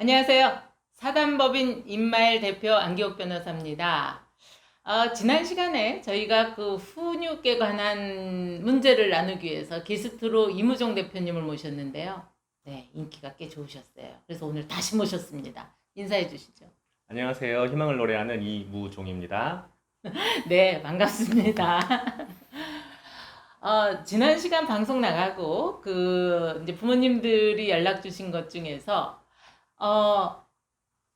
안녕하세요. 사단법인 임마일 대표 안기옥 변호사입니다. 어, 지난 시간에 저희가 그 훈육에 관한 문제를 나누기 위해서 게스트로 이무정 대표님을 모셨는데요. 네, 인기가 꽤 좋으셨어요. 그래서 오늘 다시 모셨습니다. 인사해 주시죠. 안녕하세요. 희망을 노래하는 이무종입니다. 네, 반갑습니다. 어, 지난 시간 방송 나가고 그 이제 부모님들이 연락 주신 것 중에서 어,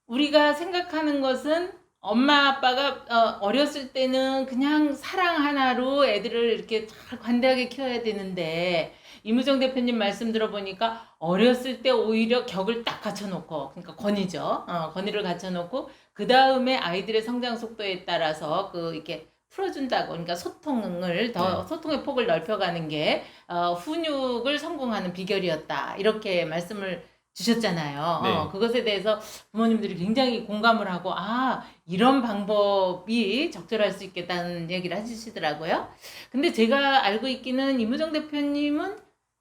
우리가 생각하는 것은 엄마 아빠가 어, 어렸을 때는 그냥 사랑 하나로 애들을 이렇게 잘 관대하게 키워야 되는데 이무정 대표님 말씀 들어보니까 어렸을 때 오히려 격을 딱 갖춰놓고 그러니까 권위죠. 어, 권위를 갖춰놓고 그 다음에 아이들의 성장 속도에 따라서 그 이렇게 풀어준다고 그러니까 소통을 더 네. 소통의 폭을 넓혀가는 게 어, 훈육을 성공하는 비결이었다 이렇게 말씀을 주셨잖아요. 네. 어, 그것에 대해서 부모님들이 굉장히 공감을 하고 아 이런 방법이 적절할 수 있겠다는 얘기를 해주시더라고요. 근데 제가 알고 있기는 이무정 대표님은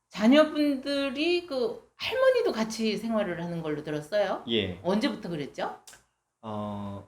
자녀분들이 그 할머니도 같이 생활을 하는 걸로 들었어요. 예. 언제부터 그랬죠? 어,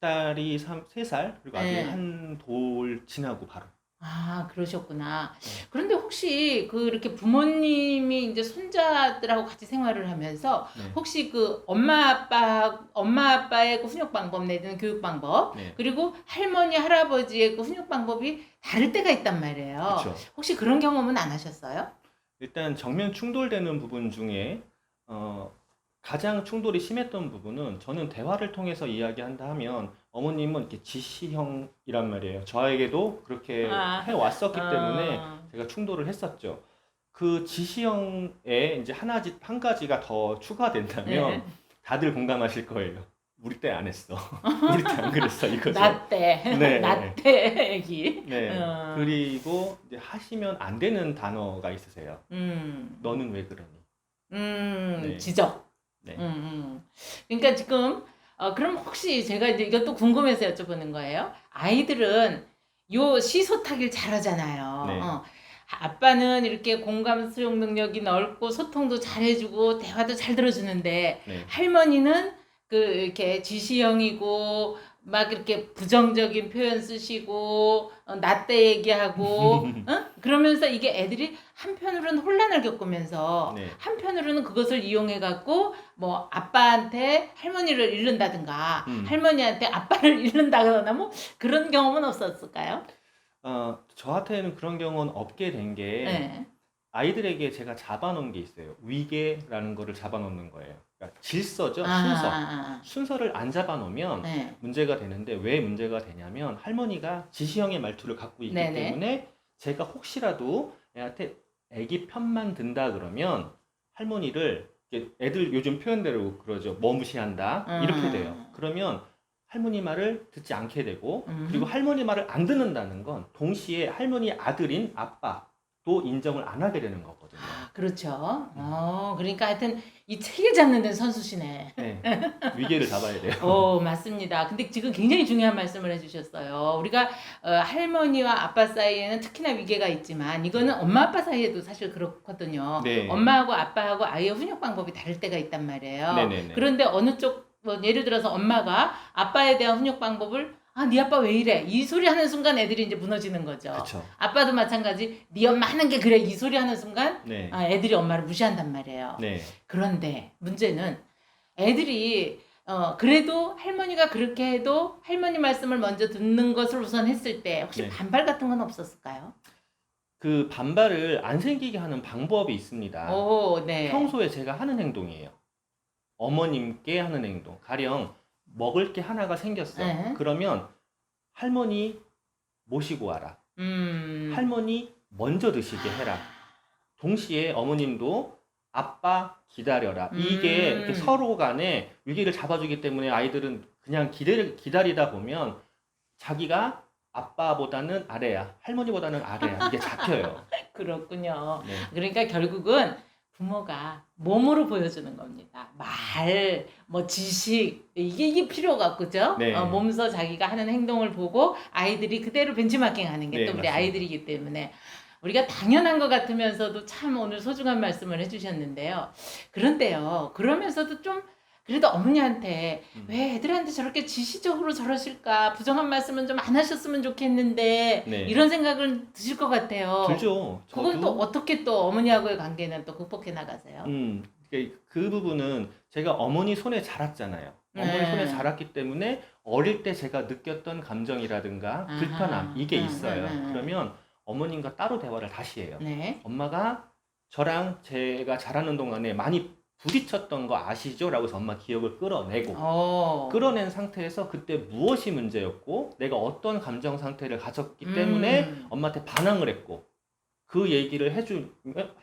딸이 3, 3살 그리고 아직 네. 한 돌 지나고 바로. 아, 그러셨구나. 네. 그런데 혹시 그 이렇게 부모님이 이제 손자들하고 같이 생활을 하면서 네. 혹시 그 엄마 아빠 엄마 아빠의 그 훈육 방법 내지는 교육 방법 네. 그리고 할머니 할아버지의 그 훈육 방법이 다를 때가 있단 말이에요. 그렇죠. 혹시 그런 경험은 안 하셨어요? 일단 정면 충돌되는 부분 중에 어, 가장 충돌이 심했던 부분은 저는 대화를 통해서 이야기한다 하면 어머님은 이렇게 지시형이란 말이에요. 저에게도 그렇게 아. 해 왔었기 때문에 아, 제가 충돌을 했었죠. 그 지시형에 이제 하나 한 가지가 더 추가된다면 네. 다들 공감하실 거예요. 우리 때 안 했어. 우리 때 안 그랬어 이거죠. 나 때 네. 나 때 얘기. 네. 어. 그리고 이제 하시면 안 되는 단어가 있으세요. 음. 너는 왜 그러니? 음, 네. 지적. 네. 음, 음. 그러니까 지금 어, 그럼 혹시 제가 이제 이것도 궁금해서 여쭤보는 거예요. 아이들은 요 시소타기를 잘하잖아요. 네. 어. 아빠는 이렇게 공감 수용 능력이 넓고 소통도 잘해주고 대화도 잘 들어주는데 네. 할머니는 그 이렇게 지시형이고 막 이렇게 부정적인 표현 쓰시고 어, 나때 얘기하고 어? 그러면서 이게 애들이 한편으로는 혼란을 겪으면서 네. 한편으로는 그것을 이용해 갖고 뭐 아빠한테 할머니를 잃는다든가 음. 할머니한테 아빠를 잃는다거나 뭐 그런 경험은 없었을까요? 어, 저한테는 그런 경우는 없게 된게 네. 아이들에게 제가 잡아놓은 게 있어요. 위계라는 거를 잡아놓는 거예요. 그러니까 질서죠. 아, 순서. 아, 아, 순서를 안 잡아놓으면 아. 네. 문제가 되는데 왜 문제가 되냐면 할머니가 지시형의 말투를 갖고 있기 네네. 때문에 제가 혹시라도 애한테 애기 편만 든다 그러면 할머니를 이렇게 애들 요즘 표현대로 그러죠 머무시한다 음. 이렇게 돼요 그러면 할머니 말을 듣지 않게 되고 음. 그리고 할머니 말을 안 듣는다는 건 동시에 할머니 아들인 아빠 도 인정을 안 하게 되는 거거든요 아, 그렇죠. 어, 그러니까 하여튼 이 책을 잡는 데는 선수시네. 네. 위계를 잡아야 돼요 오, 맞습니다. 근데 지금 굉장히 중요한 말씀을 해주셨어요. 우리가 어, 할머니와 아빠 사이에는 특히나 위계가 있지만 이거는 엄마 아빠 사이에도 사실 그렇거든요. 네. 엄마하고 아빠하고 아이의 훈육 방법이 다를 때가 있단 말이에요. 네네네. 그런데 어느 쪽, 뭐 예를 들어서 엄마가 아빠에 대한 훈육 방법을 아, 네 아빠 왜 이래? 이 소리 하는 순간 애들이 이제 무너지는 거죠. 그렇죠 아빠도 마찬가지. 네 엄마 하는 게 그래. 이 소리 하는 순간 네. 아, 애들이 엄마를 무시한단 말이에요. 네. 그런데 문제는 애들이 어 그래도 할머니가 그렇게 해도 할머니 말씀을 먼저 듣는 것을 우선 했을 때 혹시 네. 반발 같은 건 없었을까요? 그 반발을 안 생기게 하는 방법이 있습니다. 오, 네. 평소에 제가 하는 행동이에요. 어머님께 하는 행동. 가령 먹을 게 하나가 생겼어. 네. 그러면 할머니 모시고 와라. 음. 할머니 먼저 드시게 해라. 동시에 어머님도 아빠 기다려라. 이게 음. 이렇게 서로 간에 위기를 잡아주기 때문에 아이들은 그냥 기다리, 기다리다 보면 자기가 아빠보다는 아래야. 할머니보다는 아래야. 이게 잡혀요. 그렇군요. 네. 그러니까 결국은 부모가 몸으로 보여주는 겁니다. 말, 뭐 지식 이게 이게 필요가 그죠? 네. 어, 몸서 자기가 하는 행동을 보고 아이들이 그대로 벤치마킹하는 게또 네, 우리 맞습니다. 아이들이기 때문에 우리가 당연한 것 같으면서도 참 오늘 소중한 말씀을 해주셨는데요. 그런데요, 그러면서도 좀 그래도 어머니한테 음. 왜 애들한테 저렇게 지시적으로 저러실까 부정한 말씀은 좀 안 하셨으면 좋겠는데 네. 이런 생각을 드실 것 같아요. 들죠. 그건 또 어떻게 또 어머니하고의 관계는 또 극복해 나가세요? 음, 그, 그 부분은 제가 어머니 손에 자랐잖아요. 어머니 네. 손에 자랐기 때문에 어릴 때 제가 느꼈던 감정이라든가 아하. 불편함 이게 음, 있어요. 음, 음. 그러면 어머님과 따로 대화를 다시 해요. 네. 엄마가 저랑 제가 자라는 동안에 많이 부딪혔던 거 아시죠? 라고 해서 엄마 기억을 끌어내고 어. 끌어낸 상태에서 그때 무엇이 문제였고 내가 어떤 감정 상태를 가졌기 때문에 음. 엄마한테 반항을 했고 그 얘기를 해주,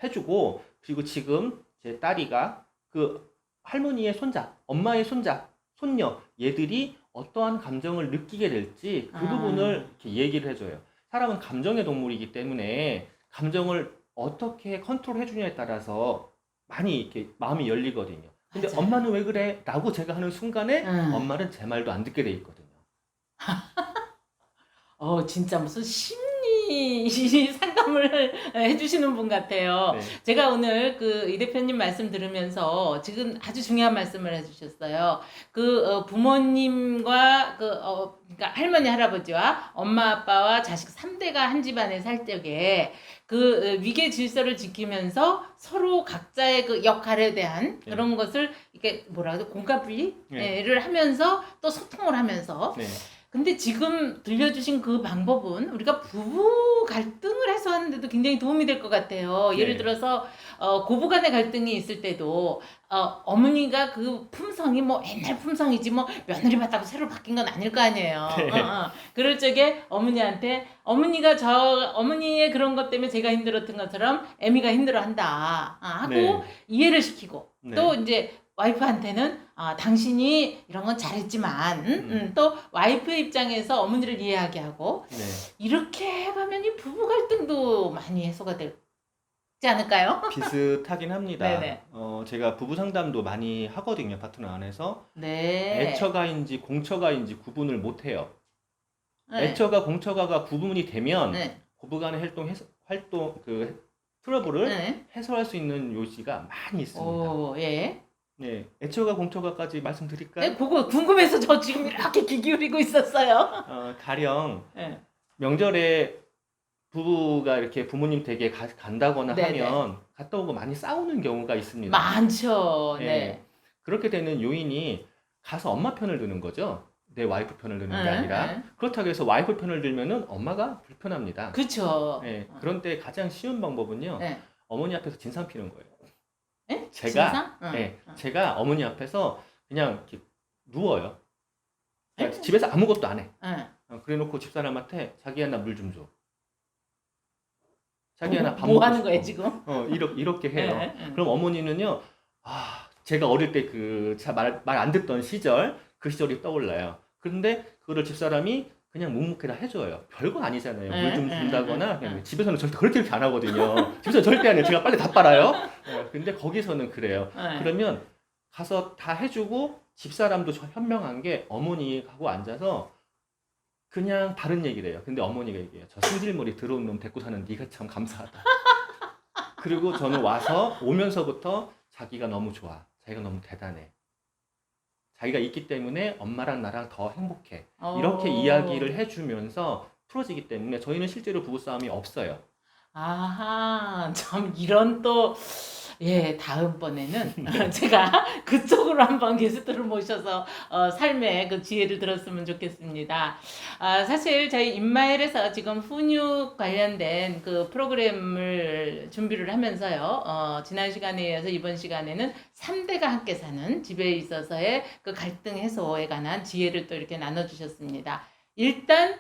해주고 그리고 지금 제 딸이가 그 할머니의 손자, 엄마의 손자, 손녀 얘들이 어떠한 감정을 느끼게 될지 그 아. 부분을 이렇게 얘기를 해줘요. 사람은 감정의 동물이기 때문에 감정을 어떻게 컨트롤 해주냐에 따라서 많이 이렇게 마음이 열리거든요. 근데 맞아요. 엄마는 왜 그래? 라고 제가 하는 순간에 음. 엄마는 제 말도 안 듣게 돼 있거든요. 어 진짜 무슨 심 리 상담을 해주시는 분 같아요. 네. 제가 오늘 그 이 대표님 말씀 들으면서 지금 아주 중요한 말씀을 해주셨어요. 그 어, 부모님과 그 어, 그러니까 할머니 할아버지와 엄마 아빠와 자식 3대가 한 집안에 살 적에 그 어, 위계 질서를 지키면서 서로 각자의 그 역할에 대한 네. 그런 것을 이렇게 뭐라 그러죠 공과분리를 네. 하면서 또 소통을 하면서 네. 근데 지금 들려주신 그 방법은 우리가 부부 갈등을 해소하는데도 굉장히 도움이 될 것 같아요. 예를 네. 들어서 어, 고부간의 갈등이 있을 때도 어, 어머니가 그 품성이 뭐 옛날 품성이지 뭐 며느리 봤다고 새로 바뀐 건 아닐 거 아니에요. 네. 어, 어. 그럴 적에 어머니한테 어머니가 저 어머니의 그런 것 때문에 제가 힘들었던 것처럼 애미가 힘들어한다 아, 하고 네. 이해를 시키고 네. 또 이제 와이프한테는 아, 당신이 이런 건 잘했지만 음, 음. 음, 또 와이프의 입장에서 어머니를 이해하게 하고 네. 이렇게 해가면 이 부부 갈등도 많이 해소가 되지 않을까요? 비슷하긴 합니다. 네네. 어, 제가 부부 상담도 많이 하거든요, 파트너 안에서. 네. 애처가인지 공처가인지 구분을 못 해요. 네. 애처가 공처가가 구분이 되면 네. 고부간의 활동 해소, 활동 그 트러블을 네. 해소할 수 있는 요지가 많이 있습니다. 오, 예. 네, 애처가 공처가까지 말씀드릴까요? 네, 그거 궁금해서 저 지금 이렇게 귀 기울이고 있었어요. 어, 가령 네. 명절에 부부가 이렇게 부모님 댁에 가- 간다거나 네네. 하면 갔다 오고 많이 싸우는 경우가 있습니다. 많죠. 네. 네. 그렇게 되는 요인이 가서 엄마 편을 드는 거죠. 내 와이프 편을 드는 게 네, 아니라 네. 그렇다고 해서 와이프 편을 들면은 엄마가 불편합니다. 그렇죠. 네, 그런 때 가장 쉬운 방법은요. 네. 어머니 앞에서 진상 피는 거예요. 네? 제가 진상? 응. 네, 응. 제가 어머니 앞에서 그냥 이렇게 누워요. 그러니까 네? 집에서 아무것도 안 해. 응. 어, 그래놓고 집사람한테 자기야 나 물 좀 줘. 자기야 나밥뭐 먹고 하는. 거예요 지금? 어, 이렇게 이렇게 해요. 네, 응. 그럼 어머니는요, 아, 제가 어릴 때그말말안 듣던 시절 그 시절이 떠올라요. 그런데 그거를 집사람이 그냥 묵묵히 다 해줘요. 별거 아니잖아요. 네, 물좀 네, 준다거나 네, 그냥 네. 집에서는 절대 그렇게 이렇게 안 하거든요. 집에서 절대 안 해요. 제가 빨리 다 빨아요. 어, 근데 거기서는 그래요. 네. 그러면 가서 다 해주고 집사람도 저 현명한 게 어머니하고 앉아서 그냥 다른 얘기를 해요. 근데 어머니가 얘기해요. 저 승질머리 들어온 놈 데리고 사는 네가 참 감사하다. 그리고 저는 와서 오면서부터 자기가 너무 좋아. 자기가 너무 대단해. 자기가 있기 때문에 엄마랑 나랑 더 행복해. 이렇게 어. 이야기를 해주면서 풀어지기 때문에 저희는 실제로 부부싸움이 없어요. 아하, 참 이런 또 예, 다음번에는 제가 그쪽으로 한번 게스트를 모셔서 어, 삶의 그 지혜를 들었으면 좋겠습니다. 아, 사실 저희 인마일에서 지금 훈육 관련된 그 프로그램을 준비를 하면서요. 어, 지난 시간에 이어서 이번 시간에는 3대가 함께 사는 집에 있어서의 그 갈등 해소에 관한 지혜를 또 이렇게 나눠주셨습니다. 일단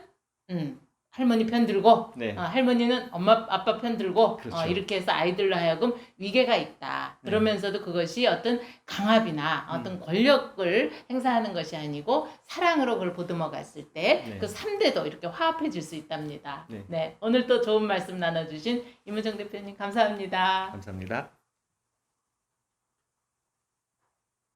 음, 할머니 편 들고 네. 어, 할머니는 엄마 아빠 편 들고 그렇죠. 어, 이렇게 해서 아이들로 하여금 위계가 있다. 네. 그러면서도 그것이 어떤 강압이나 음. 어떤 권력을 행사하는 것이 아니고 사랑으로 그걸 보듬어 갔을 때 네. 그 3대도 이렇게 화합해질 수 있답니다. 네. 네. 오늘 또 좋은 말씀 나눠주신 이문정 대표님 감사합니다. 감사합니다.